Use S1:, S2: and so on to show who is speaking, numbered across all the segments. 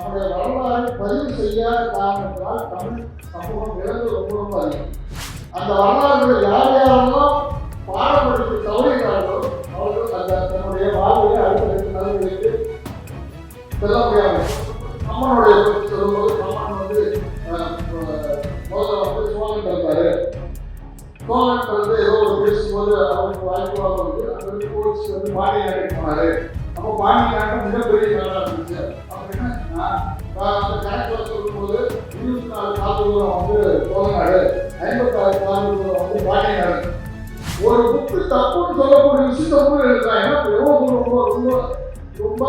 S1: நம்முடைய வரலாறை பதிவு செய்யாத காரணத்தினால் தமிழ் சமூகம் இழந்து ரொம்ப ரொம்ப அதிகம். அந்த வரலாறுகளை யார் யாரெல்லாம் பாடம் படித்து தவறுகிறார்களோ அவர்கள் அந்த தன்னுடைய வாழ்வையை அடுத்த தலைமுறைக்கு செல்ல முடியாது. அம்மனுடைய சொல்லும்போது அம்மன் வந்து முதல்ல வந்து சோழன் பிறந்தாரு. சோழன் பிறந்து ஏதோ ஒரு பேசும்போது அவருக்கு வாய்ப்பு வந்து அங்க இருந்து கோச்சு வந்து பாண்டிய நாட்டுக்கு போனாரு. அப்போ பாண்டிய நாட்டு மிகப்பெரிய நாடாக இருந்துச்சு. அப்ப என்ன ஆச்சுன்னா, நான் அந்த கணக்கில் சொல்லும்போது இருபத்தி நாலு கால தூரம் வந்து சோழ நாடு ஐம்பத்தாறு கால தூரம் வந்து பாண்டிய நாடு ஒரு புக்கு தப்புன்னு சொல்லக்கூடிய விஷயத்த கூட எழுதுறாங்க ஏன்னா எவ்வளவு ரொம்ப ரொம்ப ரொம்ப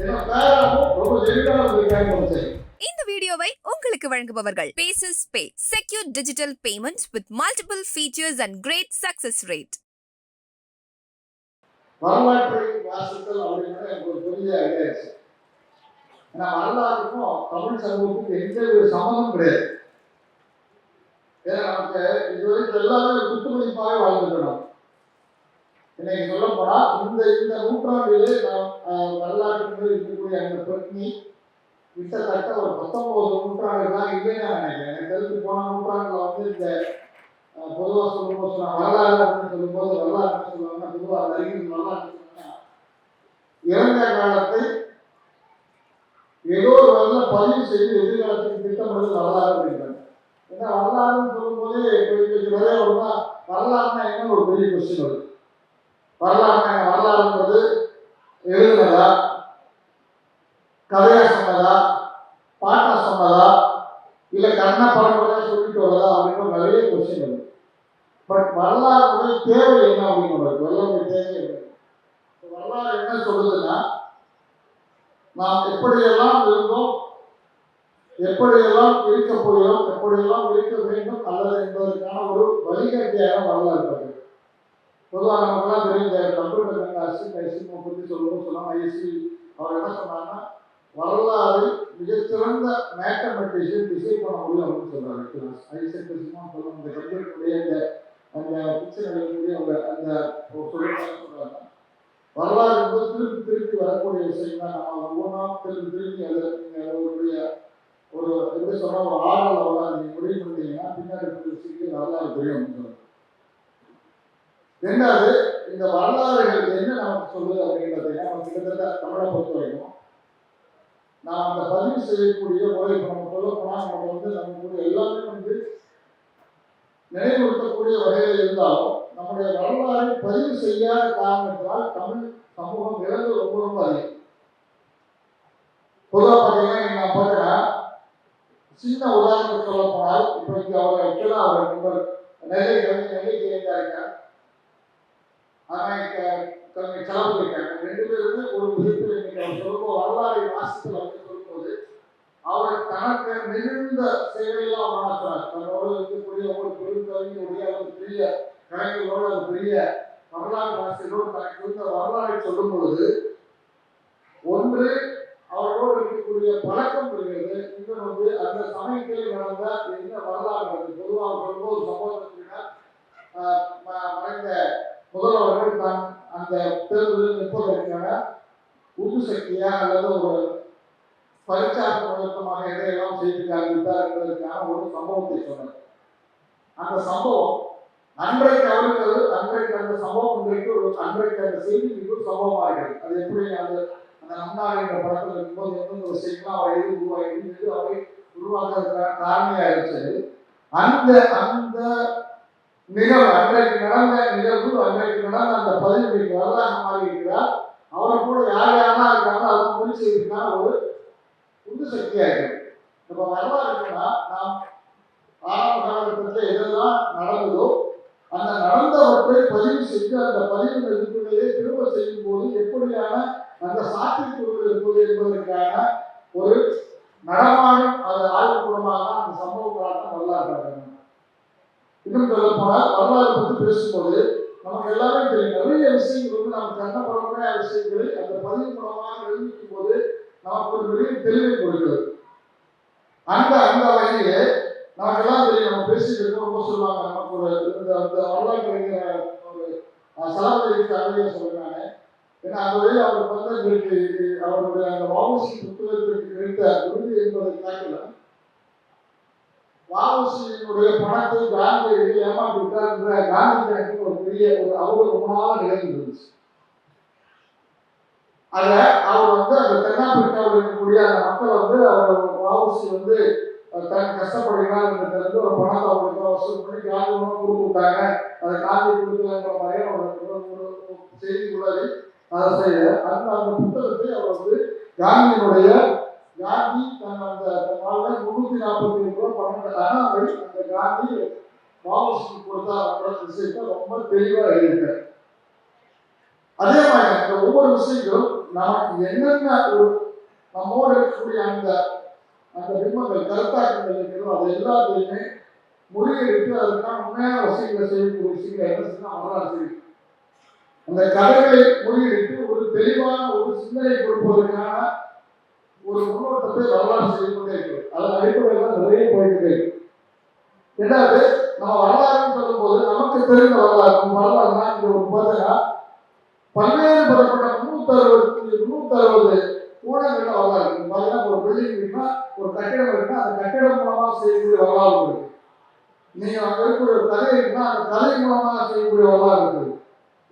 S1: ஏன்னா பேராகவும் ரொம்ப எளிதாக இருக்காங்க சரி
S2: இந்த வீடியோவை உங்களுக்கு வழங்குபவர்கள் bases pay secure digital payment with multiple features and great success rate
S1: வரலாற்றை வாசித்தல் அப்படின்னா எனக்கு ஒரு பெரிய ஐடியா ஆச்சு ஏன்னா வரலாறுக்கும் தமிழ் சமூகத்துக்கும் எந்த ஒரு சம்மந்தம் கிடையாது. ஏன்னா நமக்கு இதுவரைக்கும் எல்லாமே ஒரு குத்துமதிப்பாக வாழ்ந்துட்டோம் இன்னைக்கு சொல்ல போனா இந்த இந்த நூற்றாண்டிலே நாம் வரலாற்று இருக்கக்கூடிய அந்த பிரச்சனை கிட்டத்தட்ட ஒரு பத்தொன்பது நூற்றாண்டு தான் இல்லைன்னு நான் நினைக்கிறேன். எனக்கு தெரிஞ்சு போன நூற்றாண்டுல வந்து இந்த பொதுவாக சொல்லும்போது சொன்னா வரலாறு அப்படின்னு சொல்லும்போது வரலாறு சொல்லுவாங்க. பொதுவாக அறிஞர் வரலாறு சொன்னா இறந்த காலத்தை ஏதோ ஒரு வகையில் பதிவு செய்து எதிர்காலத்துக்கு திட்டமிடுவது வரலாறு அப்படின்றாங்க. ஏன்னா வரலாறுன்னு சொல்லும்போது இப்போ இன்னைக்கு நிறைய வருமா வரலாறுனா என்ன ஒரு பெரிய கொஸ்டின் வருது வரலாறுனா என்ன? வரலாறுன்றது எழுதுனதா கதையா சொன்னதா பாட்டா சொன்னதா இல்ல கண்ண பரம்பரையா சொல்லிட்டு வரதா அப்படின்ற நிறைய கொஸ்டின் வருது பட் வரலாறுடைய தேவை என்ன அப்படின்னு வருது வரலாறுடைய தேவை என்ன இப்ப வரலாறு என்ன சொல்லுதுன்னா நாம் எப்படியெல்லாம் இருந்தோம் எப்படியெல்லாம் இருக்க போகிறோம் எப்படியெல்லாம் இருக்க வேண்டும் அல்லது என்பதற்கான ஒரு அவ்வளோதான் வரலாறு பொதுவாக நமக்குலாம் தெரியும் இந்த கம்ப்யூட்டர் ரங்க அசிம் பற்றி சொல்லும்போது சொன்னாங்க ஐசி அவர் என்ன சொன்னாங்கன்னா வரலாறு மிகச்சிறந்த மேத்தமெட்டிஷியன் டிசைன் பண்ண முடியும் அப்படின்னு சொல்றாரு. ஐசக் ஐசிமா சொல்லுவாங்க இந்த கம்ப்யூட்டருடைய இந்த அந்த பிக்சர் எழுதக்கூடிய அவங்க அந்த சொல்லுவாங்க வரலாறு வந்து திருப்பி திருப்பி வரக்கூடிய விஷயம் தான். நம்ம ஒவ்வொன்றா திருப்பி திருப்பி அதை நீங்கள் அவருடைய ஒரு எப்படி சொன்னால் ஒரு ஆர்வல் வரலாறு நீங்கள் முடிவு பண்ணீங்கன்னா பின்னாடி விஷயத்துக்கு வரலாறு தெரியும் அப்படின்னு சொல்றாங்க. ரெண்டாவது இந்த வரலாறுகள் என்ன நமக்கு சொல்லுது அப்படின்றத நம்ம கிட்டத்தட்ட தமிழை பொறுத்த வரைக்கும் நான் அந்த பதிவு செய்யக்கூடிய முறை நம்ம சொல்ல போனால் நம்ம வந்து நம்மளுடைய எல்லாமே வந்து நினைவுறுத்தக்கூடிய வகையில் இருந்தாலும் நம்முடைய வரலாறு பதிவு செய்யாத காரணத்தினால் தமிழ் சமூகம் இழந்து ரொம்ப ரொம்ப அதிகம். பொதுவாக பார்த்தீங்கன்னா நான் பார்த்தேன்னா சின்ன உதாரணத்துக்கு சொல்ல போனால் இப்போ அவர் ஆக்சுவலாக அவர் நண்பர் நிறைய கவிஞர் நிறைய ஜெயந்தா இருக்கார் ஆனால் தன்னை கலப்பு இருக்காங்க ரெண்டு பேருமே ஒரு விதத்தில் இன்னைக்கு அவர் சொல்லும்போது வரலாறை வாசித்து வந்து சொல்லும்போது அவர் தனக்கு மிகுந்த சேவையெல்லாம் மாற்றார் தன்னோடு இருக்கக்கூடிய ஒரு பெருங்கவிஞருடைய ஒரு பெரிய கலைஞர்களோடு ஒரு பெரிய வரலாறு ஆசிரியரோடு தனக்கு இருந்த வரலாறை சொல்லும் பொழுது ஒன்று அவரோடு இருக்கக்கூடிய பழக்கம் இருக்கிறது இன்னும் வந்து அந்த சமயத்தில் நடந்த என்ன வரலாறு பொதுவாக சொல்லும்போது மறைந்த முதல்வர்கள் தான் அந்த தேர்தலில் நிற்பதற்கான உந்து சக்தியா அல்லது ஒரு பரிச்சார்ந்த நிறுத்தமாக எதையெல்லாம் செய்து காண்பித்தார் என்பதற்கான ஒரு சம்பவத்தை சொன்னார். அந்த சம்பவம் அன்றைக்கு அவருக்கு அன்றைக்கு அந்த சம்பவம் இன்றைக்கு ஒரு அன்றைக்கு அந்த செய்தி ஒரு சம்பவமாகிறது. அது எப்படி அது அந்த நன்னாள் என்ற படத்தில் இருக்கும்போது எந்தெந்த விஷயங்கள்லாம் அவை எது உருவாகி எது அவை உருவாக்குறதுக்கான காரணியாக இருந்தது அந்த அந்த நிகழ்வு அன்றைக்கு நடந்த நிகழ்வு அன்றைக்கு நடந்த அந்த பதிவு வரலாறு மாறி இருக்கிறார். அவரை கூட யார் யாரெல்லாம் இருக்காங்க அதை முடிச்சு செய்யறதுக்கான ஒரு உந்து சக்தியாக இருக்கு. இப்போ வரலாறு இருக்குன்னா நாம் ஆரம்ப காலகட்டத்தில் எதெல்லாம் நடந்ததோ அந்த நடந்தவற்றை பதிவு செய்து அந்த பதிவு திரும்ப செய்யும் போது எப்படியான அந்த சாத்தியக்கூறுகள் இருப்பது என்பதற்கான ஒரு நடமாடும் அது ஆய்வுக்கூடமாக தான் அந்த சம்பவங்களாக வரலாறு இன்னும் சொல்ல போனால் வரலாறு பற்றி பேசும்போது நமக்கு எல்லாமே தெரியும். நிறைய விஷயங்கள் வந்து நம்ம கண்ணப்படக்கூடிய விஷயங்களை அந்த பதிவு மூலமாக நிரூபிக்கும் போது நமக்கு ஒரு பெரிய தெளிவை கொடுக்கிறது. அந்த அந்த வகையிலே நமக்கு எல்லாம் தெரியும் நம்ம பேசிட்டு இருக்கோம் ரொம்ப சொல்லுவாங்க. நமக்கு ஒரு இந்த அந்த வரலாறு அறிஞர் ஒரு சலாமதி கவிதையை சொல்றாங்க ஏன்னா அந்த வழியில் அவர் பந்தங்களுக்கு அவருடைய அந்த வாபசி புத்தகத்திற்கு கிடைத்த விருது என்பதை காட்டிலும் வாபசியினுடைய பணத்தை காந்தி ஏமாற்றி விட்டார் காந்தி கணக்கு ஒரு பெரிய ஒரு அவர்களுக்கு நிகழ்ந்து இருந்துச்சு. அத அவர் வந்து அந்த தென்னாப்பிரிக்காவில் இருக்கக்கூடிய அந்த மக்கள் வந்து அவர் வாபசி வந்து தன் கஷ்டப்படுகிறார் என்று ஒரு பணத்தை அவங்களுக்கு வசூல் பண்ணி காந்தி உணவு கொடுத்துட்டாங்க அதை காந்தி கொடுக்கலங்கிற மாதிரி ஒரு செய்தி கூடாது அதை செய்ய அந்த அந்த புத்தகத்தை அவர் வந்து காந்தியினுடைய காந்தி தன் அந்த வாழ்வில் முன்னூத்தி நாற்பத்தி ஏழு ரூபாய் பன்னெண்டு அனாவை அந்த காந்தி கொடுத்தா அப்படின்ற விஷயத்தை ரொம்ப தெளிவாக எழுதியிருக்கார். அதே மாதிரி இந்த ஒவ்வொரு விஷயங்களும் நமக்கு என்னென்ன ஒரு நம்மோடு இருக்கக்கூடிய அந்த அந்த பிம்பங்கள் கருத்தாக்கங்கள் இருக்கிறதோ அது எல்லாத்தையுமே முறியடித்து அதுக்கான உண்மையான விஷயங்களை செய்யக்கூடிய விஷயங்கள் என்ன செய்யணும் அவரால் செய்யும் அந்த கதவை முறியடித்து ஒரு தெளிவான ஒரு சிந்தனை கொடுப்பதற்கான ஒரு முன்னோட்டத்தை வரலாறு செய்து கொண்டே இருக்கிறது. அதன் அடிப்படையில் நிறைய போயிட்டு இருக்கு. ரெண்டாவது நம்ம வரலாறுன்னு சொல்லும்போது நமக்கு தெரிந்த வரலாறு. நம்ம வரலாறுனா இங்க ஒரு பார்த்தீங்கன்னா பல்வேறு பரப்பட்ட முன்னூத்தி அறுபத்தி முன்னூத்தி அறுபது ஊடகங்கள்ல வரலாறு. பார்த்தீங்கன்னா ஒரு பில்டிங் இருக்குன்னா ஒரு கட்டிடம் இருக்குன்னா அந்த கட்டிடம் மூலமா செய்யக்கூடிய வரலாறு இருக்கு நீங்க அங்க இருக்கக்கூடிய ஒரு கதை இருக்குன்னா அந்த கதை மூலமாக செய்யக்கூடிய வரலாறு இருக்குது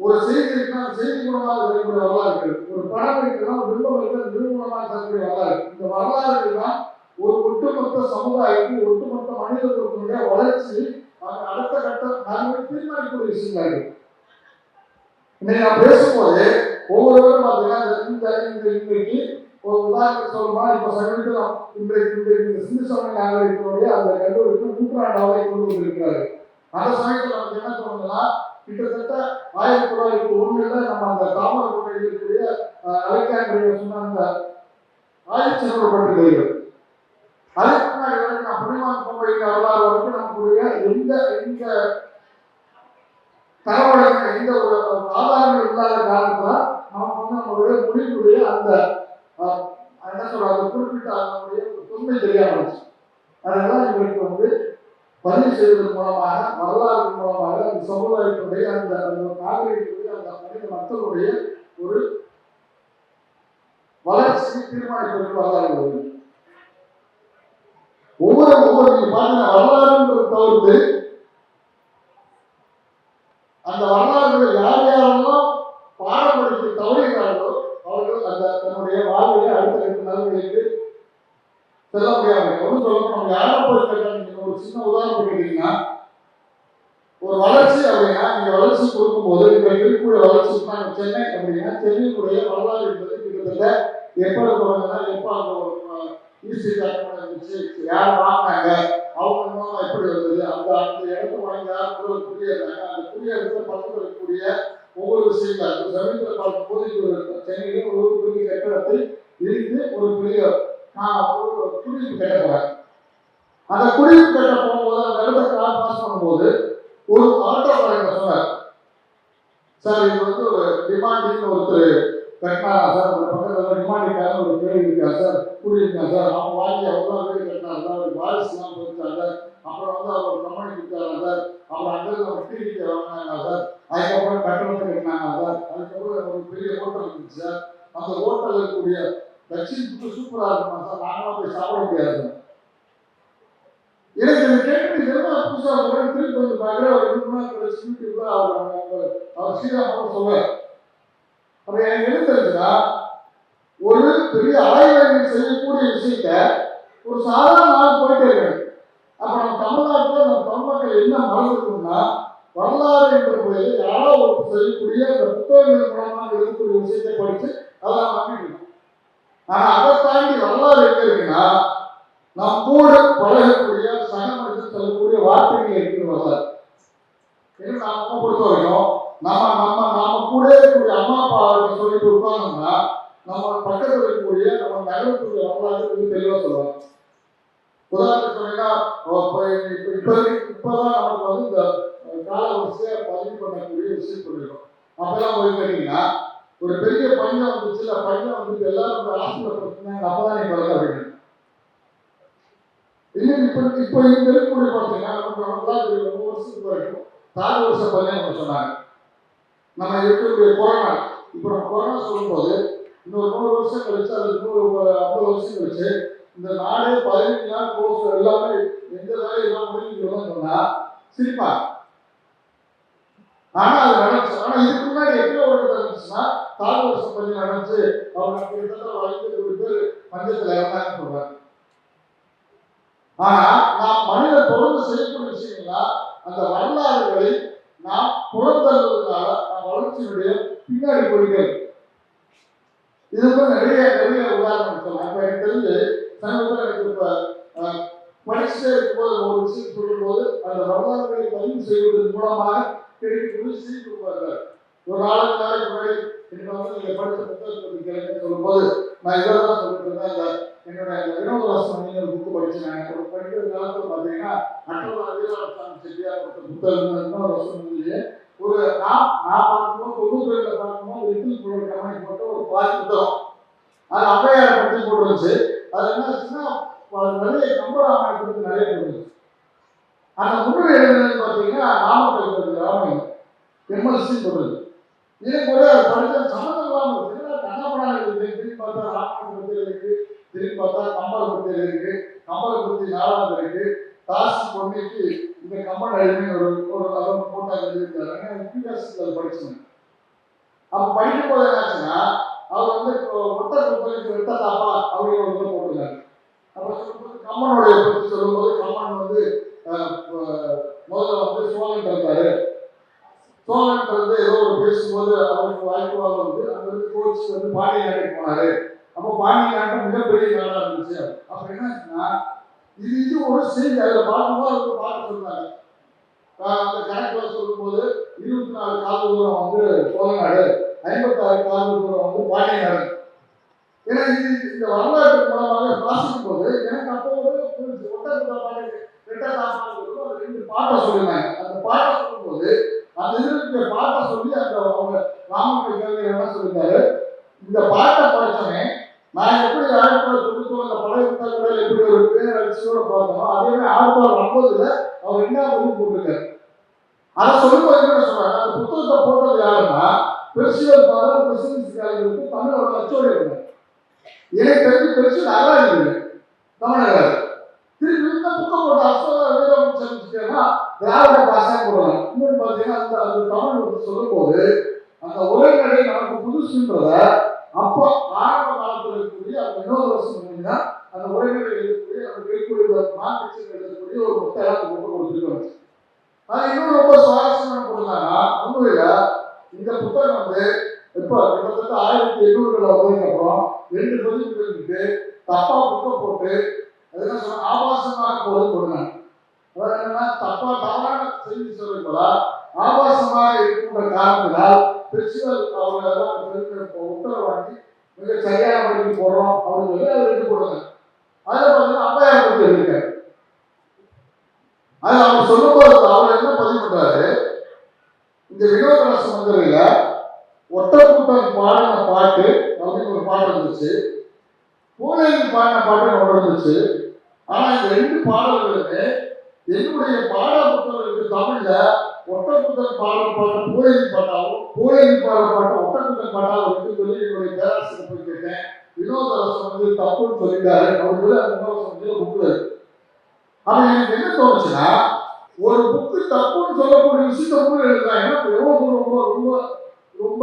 S1: ஒரு செய்தி இருக்குன்னா அந்த செய்தி மூலமாக செய்யக்கூடிய வரலாறு இருக்குது ஒரு படம் இருக்குன்னா ஒரு விருப்பம் இருக்கு அந்த மூலமாக செய்யக்கூடிய வரலாறு. இந்த வரலாறுகள் தான் ஒரு ஒட்டுமொத்த சமுதாயத்தில் ஒட்டுமொத்த மனித குலத்தினுடைய வளர்ச்சி அடுத்த கட்டம் நாங்கள் தீர்மானிக்கக்கூடிய விஷயங்கள் இன்னைக்கு நான் பேசும்போது ஒவ்வொருவரும் பார்த்தீங்கன்னா இந்த இந்த இன்றைக்கு ஒரு உதாரணத்துக்கு சொல்லணும்னா இப்போ சமீபத்தில் இன்றைக்கு இன்றைக்கு இந்த சிந்து சமய நாகரிகத்தினுடைய அந்த கல்லூரிக்கு நூற்றாண்டாவை கொண்டு வந்திருக்கிறாரு அந்த சமயத்தில் நமக்கு என்ன தோணுதுன்னா கிட்டத்தட்ட ஆயிரத்தி தொள்ளாயிரத்தி ஒன்றுல நம்ம அந்த தாமரை தாமரக்கோட்டையில் இருக்கக்கூடிய அலெக்சாண்டர் சொன்ன அந்த ஆயிரத்தி பட்டுகள் அதுக்கு முன்னாடி வரைக்கும் நான் புனிமான் பொங்கல் வரலாறு வரைக்கும் நமக்குரிய எந்த எந்த தகவலுக்கு எந்த ஒரு ஆதாரங்கள் இல்லாத காரணத்தால் நமக்கு வந்து நம்மளுடைய மொழியினுடைய அந்த என்ன சொல்றாங்க அந்த குறிப்பிட்ட அதனுடைய தொன்மை தெரியாமல் இருந்துச்சு. இவருக்கு எங்களுக்கு வந்து பதிவு செய்வதன் மூலமாக வரலாறு மூலமாக அந்த சமுதாயத்துடைய அந்த அந்த நாகரிகத்துடைய அந்த மனித மக்களுடைய ஒரு வளர்ச்சியை தீர்மானிப்பதற்கு வரலாறு உள்ளது. ஒவ்வொரு ஒவ்வொரு நீங்க பாத்தீங்கன்னா வரலாறுன்றது தவிர்த்து அந்த வரலாறுகளை யார் யாரெல்லாம் பாடப்படுத்தி தவறுகிறார்களோ அவர்கள் அந்த தன்னுடைய வாழ்விலே அடுத்த ரெண்டு நாள்களுக்கு செல்ல முடியாது ஒன்றும் சொல்லணும் நம்ம யாரை போய் கேட்டாலும் நீங்க ஒரு சின்ன உதாரணம் கேட்டீங்கன்னா ஒரு வளர்ச்சி அப்படின்னா நீங்க வளர்ச்சி கொடுக்கும்போது இப்ப இருக்கக்கூடிய வளர்ச்சி தான் சென்னை அப்படின்னா சென்னையினுடைய வரலாறு என்பது கிட்டத்தட்ட எப்ப தொடங்கினா எப்ப அந்த ஈஸ்டி தாக்கம் இருந்துச்சு யார் வாங்கினாங்க அவங்க மூலமா எப்படி வந்தது அந்த அந்த இடத்த வாங்கி யார் முதல்ல குடியேறாங்க அந்த குடியேறத்துல பக்கத்தில் இருக்கக்கூடிய ஒவ்வொரு விஷயங்கள். இப்போ சமீபத்தில் பார்க்கும்போது இது ஒரு சென்னையில ஒரு பெரிய கட்டடத்தை இருந்து ஒரு பெரிய நான் ஒரு குடியிருப்பு கேட்டுறேன் அந்த குடியிருப்பு கட்ட போகும்போது அந்த இடத்த கார் பாஸ் பண்ணும்போது ஒரு ஆட்டோக்காரங்க சொன்னார். சார் இது வந்து ஒரு டிமாண்டிங் ஒருத்தர் கட்டினாரா சார்? அந்த பக்கத்தில் டிமாண்டிக்காக ஒரு பேர் இருக்கா சார். குடியிருக்கா சார். அவங்க வாங்கி அவ்வளோ வீடு கட்டினாரா சார். ஒரு வாரிசுலாம் போயிருக்காங்க சார். அப்புறம் வந்து அவர் கம்பெனி கொடுத்தாரா சார். அப்புறம் அங்கே ஒரு டிவிக்கு வாங்கினாங்க சார். அதுக்கப்புறம் கட்டணம் கட்டினாங்க சார். அதுக்கப்புறம் ஒரு பெரிய ஹோட்டல் இருந்துச்சு சார். அந்த ஹோட்டலில் இருக்கக்கூடிய தட்சின் சூப்பராக இருக்குமா சார்? நாங்களாம் போய் சாப்பிட முடியாது சார். எனக்கு இதை கேட்டு இதெல்லாம் புதுசாக சொல்றேன் திருப்பி வந்து பார்க்குறேன். அவர் ரெண்டு நாள் கழிச்சு அவர் அவர் அவர் ஸ்ரீராமன் சொல்லுவார் அப்ப எனக்கு என்ன தெரிஞ்சுன்னா ஒரு பெரிய ஆய்வகம் செய்யக்கூடிய விஷயத்த ஒரு சாதாரண நாள் போயிட்டே இருக்காங்க அப்ப நம்ம தமிழ்நாட்டில் நம்ம தமிழ் என்ன மறந்துருக்கோம்னா வரலாறு என்ற முறையில் யாரோ ஒரு செய்யக்கூடிய அந்த புத்தகங்கள் மூலமாக எழுதக்கூடிய விஷயத்தை படித்து அதை நம்ம நம்பிக்கணும் ஆனா அதை தாண்டி வரலாறு எங்க இருக்குன்னா நம் கூட பழகக்கூடிய சக மனிதன் சொல்லக்கூடிய வார்த்தைகள் இருக்கிற வரலாறு ஏன்னா நாம பொறுத்த வரைக்கும் நம்ம நம்ம நாம கூட இருக்கக்கூடிய அம்மா அப்பா அவர்கள் சொல்லிட்டு உட்கார்ந்தோம்னா நம்ம பக்கத்தில் இருக்கக்கூடிய நம்ம நகரத்துடைய வரலாறு வந்து தெளிவாக சொல்லுவாங்க. உதாரணத்துக்கு சொன்னீங்கன்னா இப்ப இப்ப இப்ப இப்பதான் நமக்கு வந்து இந்த கால வரிசையை பதிவு பண்ணக்கூடிய விஷயம் சொல்லிடும் அப்பெல்லாம் போய் கேட்டீங்கன்னா ஒரு பெரிய பஞ்சம் வந்துச்சு இல்லை பஞ்சம் வந்துட்டு எல்லாரும் ஹாஸ்பிட்டல் பிரச்சனை அப்பதான் நீ பிறந்த அப்படின்னு இன்னும் இப்போ இப்ப இங்க இருக்கக்கூடிய பார்த்தீங்கன்னா மூணு வருஷத்துக்கு வரைக்கும் நாலு வருஷம் பஞ்சம் சொன்னாங்க. நம்ம இருக்கக்கூடிய கொரோனா இப்போ நம்ம கொரோனா சொல்லும்போது இன்னொரு நூறு வருஷம் கழிச்சு அல்லது நூறு ஐம்பது வருஷம் கழிச்சு இந்த நாடே பதினஞ்சு நாள் கோர்ஸ் எல்லாமே எந்த வேலையும் எல்லாம் முடிஞ்சுக்கணும்னு சொன்னால் சிரிப்பா. ஆனா அது நடந்துச்சு. ஆனால் இதுக்கு முன்னாடி எப்பயோ ஒரு நடந்துச்சுன்னா கால் வருஷம் கொஞ்சம் நடந்துச்சு. அவங்க கிட்டத்தட்ட ஒரு ஐந்து பேர் பஞ்சத்துல இறந்தாங்கன்னு சொல்றாங்க. ஆனா நாம் மனிதன் தொடர்ந்து செய்யக்கூடிய விஷயங்களா அந்த வரலாறுகளை நாம் புறந்தள்ளுவதனால நாம் வளர்ச்சியினுடைய பின்னாடி போய்கள் இதுக்கு நிறைய நிறைய உதாரணம் சொல்லலாம். இப்ப எனக்கு தெரிஞ்சு சமீபத்தில் எனக்கு இப்ப அஹ், படிச்சுட்டே இருக்கும்போது ஒரு விஷயம் சொல்லும்போது அந்த வரலாறுகளை பதிவு செய்வதன் மூலமாக கிடைக்கக்கூடிய சீட்டு கொடுப்பார்கள். ஒரு நாலு நாளைக்கு முன்னாடி எனக்கு வந்து நீங்க படிச்ச புத்தகத்தை கேளுங்க சொல்லும்போது நான் இதெல்லாம் சொல்லிட்டு இருந்தேன் அந்த என்னோட அந்த வினோதவாசம் அப்படிங்கிற புக்கு படிச்சேன் ஒரு படிக்கிற காலத்தில் பார்த்தீங்கன்னா அட்டோட வீரவாசம் செட்டியார் கொடுத்த புத்தகம் வினோதவாசம் இல்லையே ஒரு நான் நான் பார்க்கும்போது தொண்ணூத்தி பார்க்கும்போது லிட்டில் புரோட கம்பெனி ஒரு பாதி புத்தகம் அது அவ்வையாரை பற்றி போட்டுருந்துச்சு அது என்ன ஆச்சுன்னா நிறைய கம்பராமாயணத்தை பற்றி நிறைய போட்டுருந்துச்சு அந்த முன்னுரை எழுதுனது பார்த்தீங்கன்னா நாமக்கல் ராமலிங்கம் எம்எல்சி போடுறது இதே போல படித்த சம்மந்தம் இல்லாமல் திரும்பி பார்த்தா ராமலிங்கம் பற்றி இருக்கு. திரும்பி பார்த்தா கம்பளை பற்றி இருக்கு. கம்பளை பத்தி நாலாவது இருக்கு. காசு பொண்ணுக்கு இந்த கம்பன் அடிமை ஒரு ஒரு அளவு போட்டா எழுதியிருக்காரு. அப்போ படிக்கும் போது என்னாச்சுன்னா அவர் வந்து இப்போ ஒட்ட குப்பைக்கு வெட்ட தாப்பா அப்படின்னு ஒரு போட்டுருக்காரு. அப்போ கம்மனுடைய பற்றி சொல்லும்போது கம்மன் வந்து முதல்ல வந்து சோழன் இருந்தாரு சோழன் வந்து ஏதோ ஒரு பேசும்போது அவருக்கு வாய்ப்புவாக வந்து அங்க வந்து கோச் வந்து பாண்டிய நாட்டுக்கு போனாரு. அப்போ பாண்டிய நாட்டு மிகப்பெரிய நாடா இருந்துச்சு. அப்ப என்னாச்சுன்னா இது இது ஒரு செய்தி. அதில் பார்க்கும்போது அவங்க பார்க்க சொன்னாங்க அந்த கணக்குல சொல்லும்போது இருபத்தி நாலு கால தூரம் வந்து சோழநாடு ஐம்பத்தாறு கால தூரம் வந்து பாண்டிய நாடு ஏன்னா இது இந்த வரலாற்று மூலமாக வாசிக்கும் போது எனக்கு அப்போ ஒரு புரிஞ்சு ஒட்டத்தில் பாட்டு ரெண்டாவது ரெண்டு பாட்டை சொல்லுங்க அந்த பாட்டை சொல்லும்போது அந்த இருக்கிற பாட்டை சொல்லி அந்த அவங்க ராமனுடைய கேள்வி என்ன சொல்லியிருந்தாரு இந்த பாட்டை படிச்சவன் நான் எப்படி ஆயிரத்தி தொள்ளாயிரத்தி தொண்ணூத்தி அந்த பழைய புத்தகங்கள் எப்படி ஒரு பேர் அடிச்சோட பார்த்தோம் அதே மாதிரி ஆயிரத்தி தொள்ளாயிரத்தி ஐம்பதுல அவர் என்ன பதிவு போட்டிருக்காரு? அதை சொல்லும்போது என்ன சொல்றாங்க அந்த புத்தகத்தை போட்டது யாருன்னா பெருசியல் பாதம் பிரசிடன்சிக்காரர்களுக்கு தமிழோட அச்சோடி இருந்தார் எனக்கு தெரிஞ்சு பெருசு அகராஜ் இல்லை தமிழக திராவிட பாஷை போடுவாங்க இன்னொன்று பார்த்தீங்கன்னா அந்த அந்த தமிழ் வந்து சொல்லும்போது அந்த உரைநடை நமக்கு புதுசுன்றத அப்போ ஆரம்ப காலத்தில் இருக்கக்கூடிய அந்த இன்னொரு வருஷம் பார்த்தீங்கன்னா அந்த உரைநடை எழுதக்கூடிய அந்த கேட்கக்கூடிய மார்க்கெட்டிங் எழுதக்கூடிய ஒரு புத்தகத்தை கொண்டு கொடுத்துருக்கோம் அது இன்னும் ரொம்ப சுவாரஸ்யமான கொடுத்தாங்கன்னா உண்மையில இந்த புத்தகம் வந்து இப்போ கிட்டத்தட்ட ஆயிரத்தி எண்ணூறுகளை வந்ததுக்கு அப்புறம் ரெண்டு பதிவுகள் இருக்கு. தப்பா புக்கை போட்டு அது என்ன சொல்ற ஆபாசமாக போது கொடுங்க அதாவது என்னன்னா தப்பா தவறான செய்தி சொல்லுங்களா ஆபாசமாக இருக்கின்ற காரணத்தினால் பிரின்சிபல் அவங்க எல்லாம் தெரிஞ்ச உத்தரவு வாங்கி மிக சரியான வழிக்கு போடுறோம் அதை எடுத்து கொடுங்க அதில் பார்த்தீங்கன்னா அம்மையார் பற்றி இருக்கு. அது அவர் சொல்லும்போது அவர் என்ன பதிவு பண்றாரு? இந்த வினோதன ஒட்ட ஒட்டக்கூட்டம் பாடின பாட்டு அப்படின்னு ஒரு பாட்டு இருந்துச்சு பூனேரி பாடின பாட்டு ஒன்று இருந்துச்சு ஆனா இந்த ரெண்டு பாடல்களுமே என்னுடைய பாட புத்தகங்களுக்கு தமிழ்ல ஒட்டக்குத்தல் பாடல் பாட்டு பூனேரி பாட்டாவும் பூனேரி பாடல் பாட்டு ஒட்டக்குத்தல் பாட்டாவும் சொல்லி என்னுடைய பேராசிரியர் போய் கேட்டேன். வந்து தப்புன்னு சொல்லிட்டாரு. அவர் சொல்லி அந்த வினோதரசன் புக்கு ஆனா எனக்கு என்ன தோணுச்சுன்னா ஒரு புக்கு தப்புன்னு சொல்லக்கூடிய விஷயத்த கூட எழுதுறாங்க எவ்வளவு ரொம்ப ரொம்ப ரொம்ப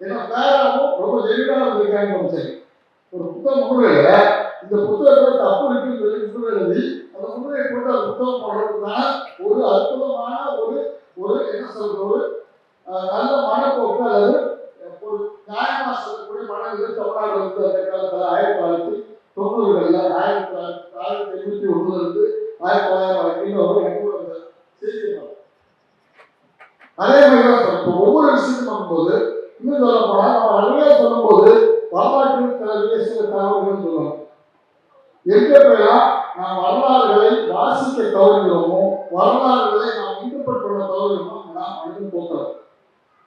S1: என்ன பேராகவும் ரொம்ப ஜெயிலாகவும் இருக்காங்க சரி. ஒரு புத்தகம் முன்னுரையில இந்த புத்தகத்துல தப்பு இருக்குன்னு சொல்லி முன்னுரை எழுதி அந்த முன்னுரை போட்டு அந்த புத்தகம் போடுறதுக்கான ஒரு அற்புதமான ஒரு ஒரு என்ன சொல்றது ஒரு அஹ், நல்ல மனப்போக்கு அல்லது ஒரு நியாயமா சொல்லக்கூடிய மனநிலை தமிழ்நாடு வந்து அந்த காலத்துல ஆயிரத்தி தொள்ளாயிரத்தி தொண்ணூறுகள்ல ஆயிரத்தி தொள்ளாயிரத்தி ஆயிரத்தி எண்ணூத்தி ஒண்ணுல இருந்து ஆயிரத்தி தொள்ளாயிரம் வரைக்கும் ஒரு எண்ணூறு அந்த செய்தி இருக்கும். அதே மாதிரி தான் சொல்றேன். இப்போ ஒவ்வொரு விஷயத்தையும் பார்க்கும்போது இன்னும் சொல்ல போனா நம்ம நிறைய சொல்லும்போது வரலாற்றில் சில நிறைய சில தகவல்கள் சொல்லலாம் எங்கெல்லாம் நாம் வரலாறுகளை வாசிக்க தவறுகிறோமோ வரலாறுகளை நாம் இன்டர்பிரட் பண்ண தவறுகிறோமோ நாம் அனைத்தும் போக்குறோம்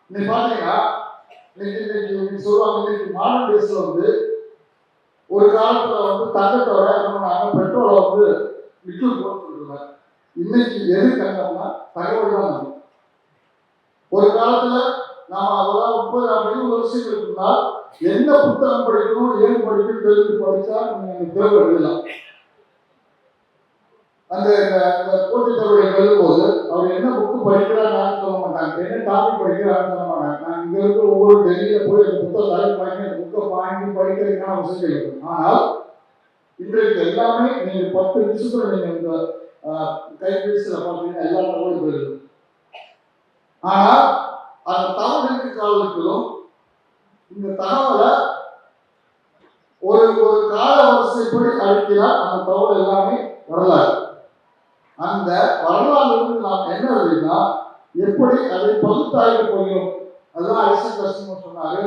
S1: இன்னைக்கு பாத்தீங்கன்னா இன்னைக்கு இன்னைக்கு இன்னைக்கு சொல்லுவாங்க இன்னைக்கு மாடர்ன் டேஸ்ல வந்து ஒரு காலத்துல வந்து தங்கத்தை விட என்ன பண்ணாங்க பெட்ரோலை வந்து லிக்விட் போட்டு சொல்றாங்க இன்னைக்கு தகவல் தான். ஒரு காலத்துல நாம அதெல்லாம் முப்பது இருபது வருஷம் முன்னால் என்ன புத்தகம் படிக்கணும் ஏன் படிக்கணும் தெரிஞ்சு படிச்சா நீங்க தேர்வு எழுதலாம் அந்த அந்த- போட்டித் தேர்வு எழுதும்போது அவர் என்ன புக்கு படிக்கிறான்னு சொல்ல மாட்டாங்க. என்ன டாபிக் படிக்கிறான்னு சொல்ல மாட்டாங்க. நான் இங்க இருக்கிற ஒவ்வொரு டெல்லியில போய் அந்த புத்தகம் தலைப்பு வாங்கி அந்த புக்கை வாங்கி படிக்கிறதுக்கான அவசியம் இருக்கும் ஆனால் இன்றைக்கு எல்லாமே நீங்க பத்து நிமிஷத்துல நீங்க இந்த கைபேசியில் பார்த்தீங்கன்னா எல்லா தகவலும் போயிடும் ஆனால் அந்த தகவலுக்கு காலத்திலும் இந்த தகவலை ஒரு ஒரு கால வரிசைப்படி அழைக்கிறார் அந்த தகவல் எல்லாமே வரலாறு. அந்த வரலாறு நாம் என்ன அப்படின்னா எப்படி அதை பகுத்தாய்வு பண்ணணும் அதுதான் அரிசி கஸ்டமர் சொன்னாரு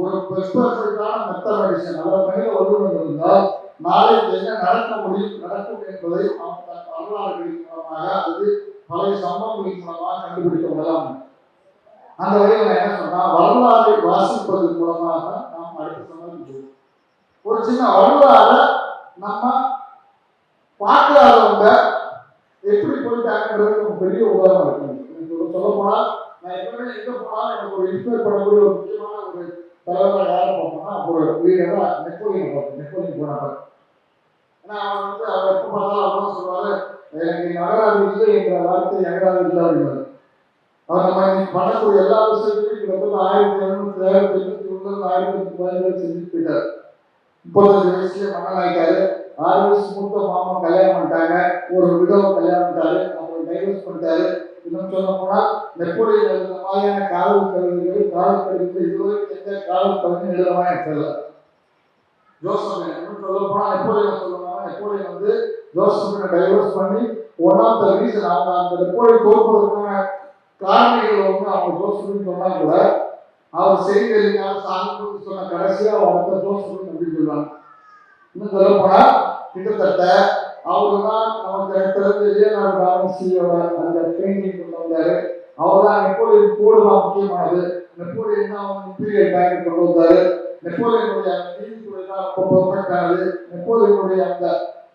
S1: ஒரு பெர்ஃபெக்டான மெத்தமெடிஷன் அதாவது மனித வல்லுநர் இருந்தால் நாளைக்கு என்ன நடக்க முடியும் நடக்கும் என்பதை நாம் தன் வரலாறுகளின் மூலமாக அல்லது பழைய சம்பவங்களின் மூலமாக கண்டுபிடிக்க முடியலாம் அந்த வகையில் நான் என்ன சொன்னா வரலாறை வாசிப்பதன் மூலமாக நாம் அடுத்த சம்பவம் ஒரு சின்ன வரலாறை நம்ம பார்க்காதவங்க எப்படி போயிட்டாங்கன்றது நமக்கு பெரிய உதாரணம் இருக்கு எனக்கு சொல்ல போனா நான் எப்பவுமே எங்க போனாலும் எனக்கு ஒரு இன்ஸ்பயர் பண்ணக்கூடிய ஒரு முக்கியமான ஒரு தலைவராக யாரை பார்ப்போம்னா ஒரு லீடரா நெப்போலியன் நெப்போலியன் போனவர் ஏன்னா அவர் வந்து அவர் எப்போ பார்த்தாலும் அவர் சொல்லுவாரு? எனக்கு நகராது இல்லை என்ற வார்த்தை நகராது அவர் நம்ம இன்னைக்கு பண்ணக்கூடிய எல்லா விஷயத்தையும் கிட்டத்தட்ட ஆயிரத்தி எழுநூத்தி ஆயிரத்தி எண்ணூத்தி ஒன்பது ஆயிரத்தி பதினேழு போயிட்டார். முப்பத்தஞ்சு வயசுல மன்னன் ஆயிட்டாரு. ஆறு வயசு மூத்த மாமா கல்யாணம் பண்ணிட்டாங்க. ஒரு விடவை கல்யாணம் பண்ணிட்டாரு. அவங்க டைவர்ஸ் பண்ணிட்டாரு. இன்னும் சொல்ல போனா நெப்போலியன் எழுதின மாதிரியான காவல் கவிதைகள் காதல் கவிதைகள் இதுவரைக்கும் எந்த காவல் கவிதையும் எழுதமா தெரியல ஜோசப் இன்னும் சொல்ல போனா நெப்போலியன் சொல்லுவாங்க நெப்போலியன் வந்து ஜோசப்பினை டைவர்ஸ் பண்ணி ஒன் ஆஃப் த ரீசன் அவங்க அந்த நெப்போலியன் தோற்பதற்கான காரணிகள் வந்து அவங்க ஜோசப்னு சொன்னா கூட அவர் செய்தியாக சாப்பிட்டு சொன்ன கடைசியாக அவர் அடுத்த ஜோசப் அப்படின்னு சொல்லுவாங்க. இன்னும் சொல்ல போனா கிட்டத்தட்ட அவர் தான் நமக்கு தெரிஞ்ச லியோனார்டோ டாவின்சியோட அந்த பெயிண்டிங் கொண்டு வந்தாரு. அவர் தான் நெப்போலியன் கோடு தான் முக்கியமானது. நெப்போலியன் தான் அவங்க இம்பீரியல் பேங்க் கொண்டு வந்தாரு. நெப்போலியனுடைய அந்த நீதித்துறை தான் ரொம்ப பெர்ஃபெக்ட் ஆனது நெப்போலியனுடைய அந்த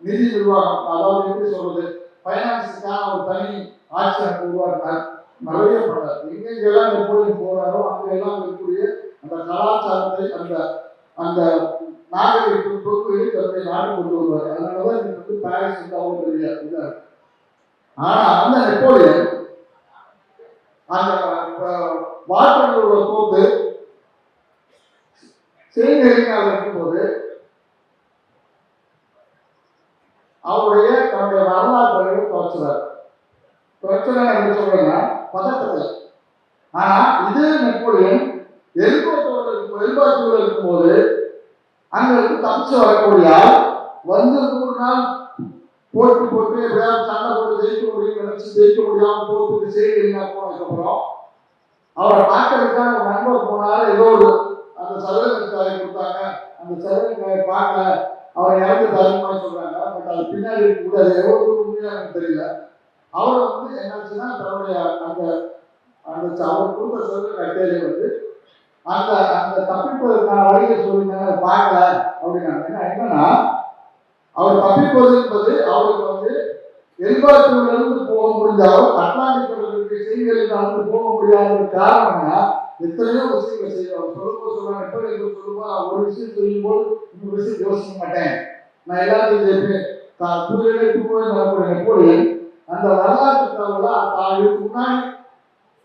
S1: நிதி நிர்வாகம் அதாவது எப்படி சொல்றது? ஃபைனான்ஸுக்கான ஒரு தனி ஆட்சி அங்கே உருவாக்கினார் நிறைய பண்ணார் எங்கெங்கெல்லாம் நெப்போலியன் போறாரோ அங்கெல்லாம் இருக்கக்கூடிய அந்த கலாச்சாரத்தை அந்த அந்த நாகரிகத்தின் பொறுப்புகளை தன்னை நாடு கொண்டு வருவார் அதனாலதான் எனக்கு வந்து பாரிஸ் வந்து அவ்வளவு பெரிய இதா ஆனா அந்த நெப்போலியன் அந்த வாட்டர்களோட போது செய்தியாக இருக்கும்போது அவருடைய தன்னுடைய வரலாற்றை துவச்சுறார். குறைச்சுறார் என்று சொல்றேன்னா பதட்டத்தில் ஆனா இதே நெப்போலியன் எல்பாத்தோட இருக்கும் எல்பாத்தூர்ல இருக்கும்போது இருந்து தப்பிச்சு வரக்கூடிய ஆள் வந்து நூறு நாள் போட்டு போட்டு எப்படியாவது சண்டை போட்டு ஜெயிக்க முடியும் நினைச்சு ஜெயிக்க முடியாம போட்டு செய்தி என்ன போனதுக்கப்புறம் அவரை பார்க்கறதுக்காக அவங்க நண்பர் போனாலும் ஏதோ ஒரு அந்த சதுரங்காயை கொடுத்தாங்க. அந்த சதுரங்காயை பார்க்கல. அவர் இறந்து தருமான்னு சொல்றாங்க. பட் அது பின்னாடி கூட அது எவ்வளவு தூரம் உண்மையா எனக்கு தெரியல. அவர் வந்து என்னாச்சுன்னா தன்னுடைய அந்த அந்த அவர் கொடுத்த சதுரங்காய் தேடி வந்து அந்த அந்த தப்பிப்பதற்கான வழியை சொல்லுங்க பார்க்கல அப்படின்னா என்னன்னா அவர் தப்பிப்பது என்பது அவருக்கு வந்து எல்பாத்தூர்ல போக முடிஞ்சாலும் அட்லாண்டிக் கடலுக்கு செய்திகளில் நடந்து போக முடியாத காரணம்னா எத்தனையோ விஷயங்கள் செய்யலாம் சொல்லும்போது சொல்லுவாங்க எப்படி இருக்கு சொல்லும்போது நான் ஒரு விஷயம் சொல்லும்போது இன்னொரு விஷயம் யோசிக்க மாட்டேன். நான் எல்லாத்தையும் ஜெயிப்பேன் தான் புதிய போய் வரக்கூடிய நெப்போலியன் அந்த வரலாற்று தகவலை தான் இதுக்கு முன்னாடி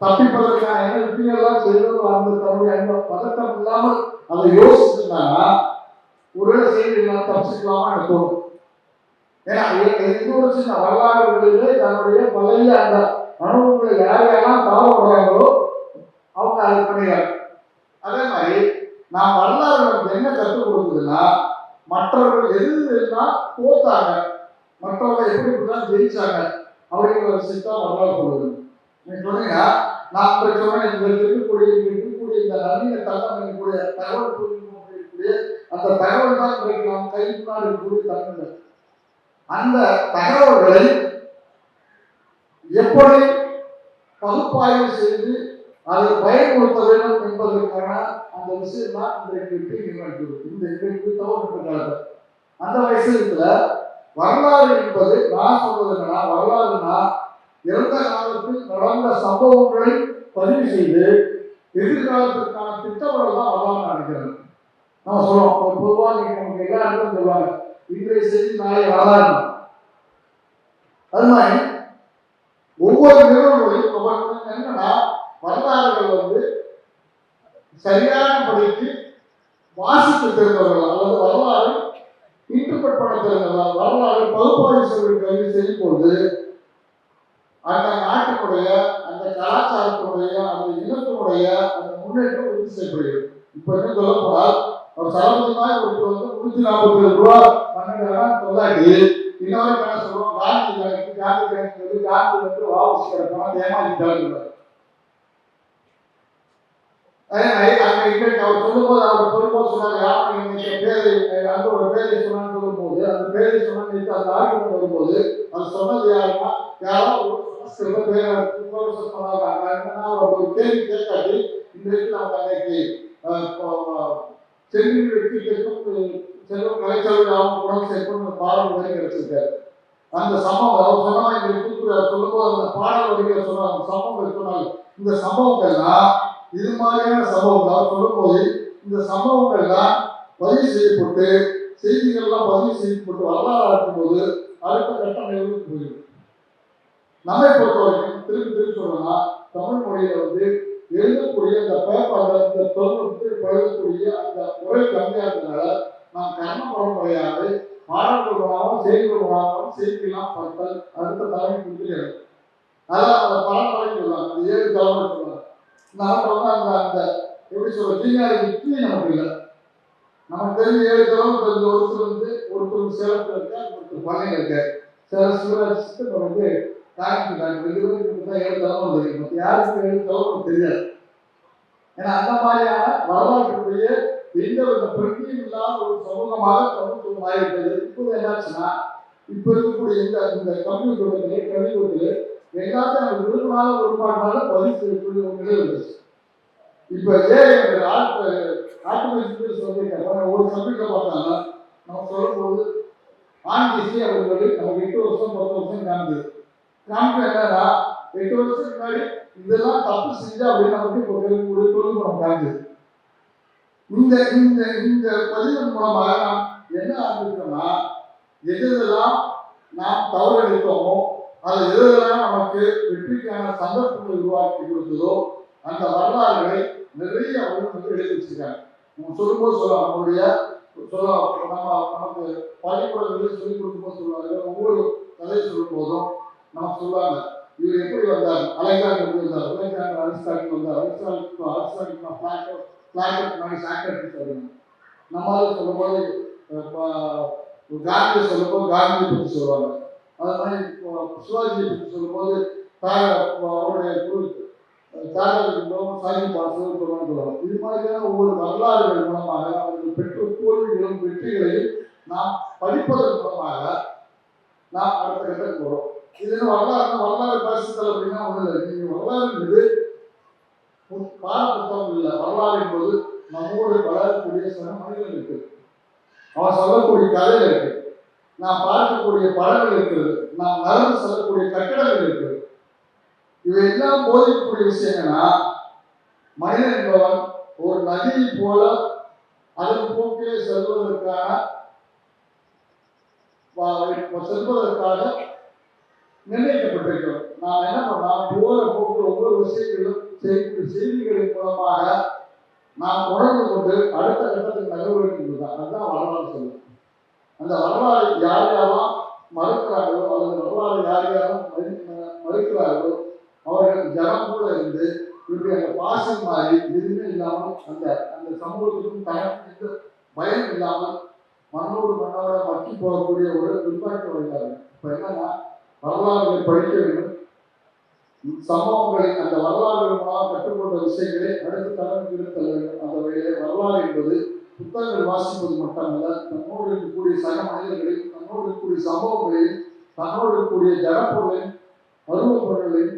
S1: தப்பிப்பதற்கான என்ன யுக்திகள்லாம் செய்யணும் அந்த தன்னுடைய அந்த பதட்டம் இல்லாமல் அதை யோசிச்சிருந்தாங்கன்னா ஒருவேளை செய்தி தப்பிச்சுக்கலாமா எனக்கு தோணும். ஏன்னா இன்னொரு சின்ன வரலாறுகளிலே தன்னுடைய பழைய அந்த அனுபவங்களை யார் யாரெல்லாம் தவறப்படுறாங்களோ அவங்க அது பண்ணிடுறாங்க. அதே மாதிரி நான் வரலாறு நமக்கு என்ன கற்றுக் கொடுக்குதுன்னா மற்றவர்கள் எது எல்லாம் தோத்தாங்க மற்றவங்க எப்படி இப்படிலாம் ஜெயிச்சாங்க. அப்படிங்கிற விஷயத்தை வரலாறு சொல்லுது. நீங்க சொன்னீங்கன்னா நான் உங்களுக்கு சொன்னேன். இங்க இருக்கக்கூடிய இருக்கக்கூடிய இந்த நவீன தளம் இருக்கக்கூடிய தகவல் தொழில்நுட்பம் இருக்கக்கூடிய அந்த தகவல் தான் இன்றைக்கு நாம் கை முன்னால் இருக்கக்கூடிய அந்த தகவல்களை எப்படி பகுப்பாய்வு செய்து அதை பயன்படுத்த வேண்டும் என்பதற்கான அந்த விஷயம் தான் இன்றைக்கு வெற்றி இந்த இன்றைக்கு தவறு அந்த விஷயத்துல வரலாறு என்பது நான் சொல்றது என்னன்னா வரலாறுனா இறந்த காலத்தில் நடந்த சம்பவங்களை பதிவு செய்து எதிர்காலத்திற்கான திட்டமிடல் தான் வரலாறு நினைக்கிறது நம்ம சொல்லுவோம் பொதுவாக நீங்கள் நமக்கு எல்லா இடத்துலையும் சொல்லுவாங்க இன்றைய செய்தி நாளை வரலாறு அது மாதிரி ஒவ்வொரு நிறுவனங்களையும் என்னன்னா வரலாறுகள் வந்து சரியான படிக்கு வாசித்து தெரிந்தவர்கள் அல்லது வரலாறு இன்டர்பிரட் பண்ண தெரிந்தவர்கள் வரலாறு பகுப்பாய்வு செய்யும் போது அந்த நாட்டினுடைய அந்த கலாச்சாரத்தினுடைய அந்த இனத்தினுடைய அந்த முன்னேற்றம் உறுதி செய்யப்படுகிறது. இப்போ என்ன சொல்ல போனால் ஒரு சரபதியமாக ஒருத்தர் வந்து முன்னூத்தி நாற்பத்தி ஏழு ரூபா பன்னெண்டு சொல்லாட்டி இன்னொரு என்ன சொல்லுவோம் காந்தி கணக்கு காந்தி கணக்கு வந்து காந்தி வந்து வாபஸ் கிடக்கணும் ஏமாத்திட்டாங்க அங்க இன்றைக்கு அவர் சொல்லும்போது அவர் சொல்லும்போது சொன்னார் யாரும் இன்னைக்கு பேரை ஒரு பேரை சொன்னான்னு சொல்லும்போது அந்த பேரை சொன்னு அந்த ஆர்குமெண்ட் வரும்போது அது சொன்னது யாருன்னா யாரோ சில பேர் ப்ரொஃபஸர் சொன்னாங்க அங்க என்னன்னா அவர் ஒரு கேள்வி கேட்காட்டி இன்றைக்கு நம்ம அன்னைக்கு செல்வி வெற்றிக்கும் செல்வம் கலைச்செல்வி அவங்க குணம் சேர்க்கணும் பாடல் வரி கிடைச்சிருக்காரு அந்த சம்பவம் அவர் சொன்னா எங்களுக்கு தூத்துக்குடி சொல்லும்போது அந்த பாடல் வரிகளை சொன்னாங்க அந்த சம்பவங்கள் சொன்னாங்க இந்த சம்பவங்கள்லாம் இது மாதிரியான சம்பவங்கள் அவர் சொல்லும்போது இந்த சம்பவங்கள்லாம் பதிவு செய்யப்பட்டு செய்திகள்லாம் பதிவு செய்யப்பட்டு வரலாறு ஆக்கும்போது அடுத்த கட்ட நிகழ்வுக்கு போயிடும் நம்மை பொறுத்த வரைக்கும் திருப்பி திருப்பி சொல்லணும்னா தமிழ் மொழியில வந்து எழுதக்கூடிய அந்த பேப்பர்ல அந்த தொழில்நுட்பத்தை பழகக்கூடிய அந்த முறை கம்மியா இருந்தனால நாம் கர்ம பரம்பரையாவது பாடல்கள் செய்திகளாகவும் செய்திகள் பார்த்தல் அடுத்த தலைமை கொடுத்து அதான் அந்த பரம்பரை சொல்லுவாங்க அந்த ஏழு தலைமை சொல்லுவாங்க. நான் வந்து அந்த அந்த எப்படி சொல்ற ஜீனியாலஜி நமக்கு இல்லை. நமக்கு தெரிஞ்ச ஏழு தலைமை தெரிஞ்ச ஒருத்தர் வந்து ஒருத்தர் சேலத்தில் இருக்க ஒருத்தர் பண்ணையில் இருக்க சில சில வந்து காமிக்கிறாங்க ரெண்டு பேருக்கு தான் ஏழு தலைமுறை தெரியும்? மற்ற யாருக்கும் ஏழு தலைமுறை தெரியாது. ஏன்னா அந்த மாதிரியான வரலாற்றுடைய எந்த வித பிரச்சனையும் இல்லாத ஒரு சமூகமாக சமூகம் ஆகிவிட்டது இப்போது என்னாச்சுன்னா இப்போ இருக்கக்கூடிய இந்த இந்த கம்ப்யூட்டர் கல்விக்கூடத்தில் எல்லாத்தையும் நம்ம விரும்பினாலும் பதிவு செய்யக்கூடிய ஒரு நிலை வந்துச்சு இப்போ ஏன் ஆட்டு ஆட்டோமேட்டிக் சொல்லியிருக்காங்க ஒரு சப்ஜெக்டை பார்த்தாங்க நம்ம சொல்லும்போது ஆங்கிசி அவர்கள் நமக்கு எட்டு வருஷம் பத்து வருஷம் காமிக்குது காமிக்க எட்டு வருஷத்துக்கு முன்னாடி இதெல்லாம் தப்பு செஞ்சா அப்படின்னு நமக்கு இப்போ ஒரு தொழில்நுட்பம் இந்த இந்த இந்த பதிவின் மூலமாக நாம் என்ன ஆரம்பிக்கிறோம்னா எதெல்லாம் நாம் தவறளித்தோமோ அது எதெல்லாம் நமக்கு வெற்றிக்கான சந்தர்ப்பங்கள் உருவாக்கி கொடுத்ததோ அந்த வரலாறுகளை நிறைய அவர்கள் வந்து எழுதி வச்சிருக்காங்க. நம்ம சொல்லும்போது சொல்லலாம். நம்மளுடைய சொல்லுவோம் நம்ம நமக்கு பள்ளிக்கூடங்களில் சொல்லிக் கொடுக்கும்போது சொல்லுவாங்க ஒவ்வொரு கதையை சொல்லும் போதும் நமக்கு சொல்லுவாங்க இவர் எப்படி வந்தார்? அலெக்சாண்டர் எப்படி வந்தார்? அலெக்சாண்டர் அரிஸ்டாட்டில் வந்தார். அரிஸ்டாட்டில் அரிஸ்டாட்டில் பிளாட்டோ பிளாட்டோ மாதிரி சாக்ரட்டிஸ் வருங்க நம்மளால சொல்லும்போது இப்போ காந்தி சொல்லும்போது காந்தி பற்றி சொல்லுவாங்க. அது மாதிரி இப்போ சிவாஜியை பற்றி சொல்லும்போது அவருடைய குரு தாராளம் சாகி பாசம் சொல்லுவாங்க. இது மாதிரியான ஒவ்வொரு வரலாறுகள் மூலமாக அவர்கள் பெற்ற தோல்விகளும் வெற்றிகளையும் நாம் படிப்பதன் மூலமாக நாம் அடுத்த கட்டத்துக்கு போகிறோம் இது வரலாறு? வரலாறு பேசுதல் அப்படின்னா ஒண்ணு இல்லை. வரலாறு என்பது ஒரு இல்லை. வரலாறு என்பது நம்மோடு வளரக்கூடிய சில மனிதர்கள் இருக்கு. அவன் சொல்லக்கூடிய கதைகள் இருக்கு. நான் பார்க்கக்கூடிய படங்கள் இருக்கிறது நான் நடந்து செல்லக்கூடிய கட்டடங்கள் இருக்கிறது இவையெல்லாம் போதிக்கக்கூடிய விஷயம் என்னன்னா மனிதன் என்பவன் ஒரு நதியை போல அதன் போக்கிலே செல்வதற்கான செல்வதற்காக நிர்ணயிக்கப்பட்டிருக்கிறோம் நாம் என்ன பண்ணலாம்? போற போக்கு ஒவ்வொரு விஷயங்களும் செய்தி செய்திகளின் மூலமாக நாம் உணர்ந்து கொண்டு அடுத்த கட்டத்துக்கு நகர தான் அதுதான் வரலாறு சொல்லும் அந்த வரலாறு யார் யாரும் மறுக்கிறார்களோ அல்லது வரலாறு யார் யாரும் மறுக்கிறார்களோ அவர்கள் ஜனம் கூட இருந்து இப்படி அந்த பாசம் மாறி எதுவுமே இல்லாமல் அந்த அந்த சமூகத்துக்கும் தனக்கு பயம் இல்லாமல் மண்ணோடு மண்ணோட மக்கி போகக்கூடிய ஒரு துர்பாக்கியம் வைத்தார்கள் இப்போ என்னன்னா வரலாறுகளை படிக்க வேண்டும். சம்பவங்களை அந்த வரலாறுகள் மூலம் கற்றுக்கொண்ட விஷயங்களை அடுத்த தலைமுறைக்கு எடுத்து வேண்டும். அந்த வகையிலே வரலாறு என்பது புத்தகங்கள் வாசிப்பது மட்டுமல்ல தன்னோடு இருக்கக்கூடிய சக மனிதர்களையும் தன்னோடு இருக்கக்கூடிய சம்பவங்களையும் தன்னோடு இருக்கக்கூடிய ஜனப்பொருளையும் பருவ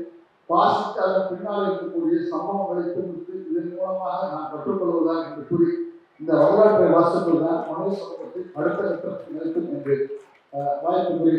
S1: வாசித்து அதன் பின்னால் இருக்கக்கூடிய சம்பவங்களை தொகுத்து இதன் மூலமாக நான் கற்றுக்கொள்வதுதான் என்று கூறி இந்த வரலாற்றை வாசிப்பதுதான் மனித சமூகத்தை அடுத்த கட்டத்தில் நிறுத்தும் என்று வாய்ப்பு கூறி